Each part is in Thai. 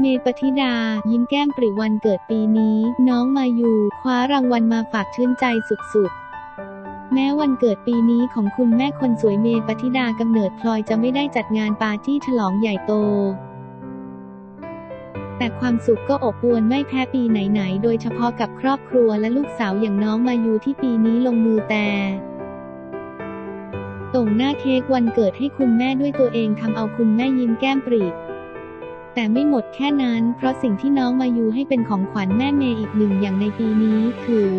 เมปธิดา ยิ้มแก้มปริวันเกิดปีนี้ น้องมายูคว้ารางวัลมาฝากชื่นใจสุดๆ แม้วันเกิดปีนี้ของคุณแม่คนสวยเมปธิดากำเนิดพลอยจะไม่ได้จัดงานปาร์ตี้ฉลองใหญ่โต แต่ความสุขก็อบอวลไม่แพ้ปีไหนๆ โดยเฉพาะกับครอบครัวและลูกสาวอย่างน้องมายูที่ปีนี้ลงมือแต่ส่งหน้าเค้กวันเกิดให้คุณแม่ด้วยตัวเองทำเอาคุณแม่ยิ้มแก้มปรี แต่ไม่หมดแค่นั้น เพราะสิ่งที่น้องมายูให้เป็นของขวัญแม่เมย์อีกหนึ่งอย่างในปีนี้คือ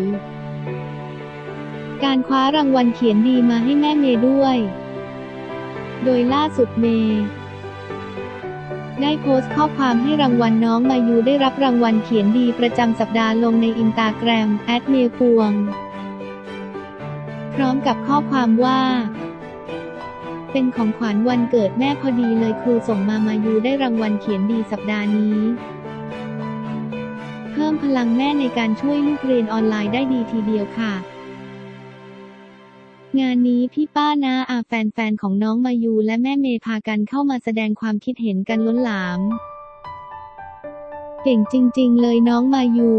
การคว้ารางวัลเขียนดีมาให้แม่เมย์ด้วย โดยล่าสุดเมย์ได้โพสต์ข้อความให้รางวัลน้องมายูได้รับรางวัลเขียนดีประจำสัปดาห์ลงในอินตาแกรมแอดเมย์พวง พร้อมกับข้อความว่า เป็นของขวัญวันเกิดแม่พอดีเลยครูส่งมามายูได้รางวัลเขียนดีสัปดาห์นี้ เพิ่มพลังแม่ในการช่วยลูกเรียนออนไลน์ได้ดีทีเดียวค่ะ งานนี้พี่ป้านาอาแฟนๆของน้องมายูและแม่เมย์พากันเข้ามาแสดงความคิดเห็นกันล้นหลาม เก่งจริง ๆ เลยน้องมายู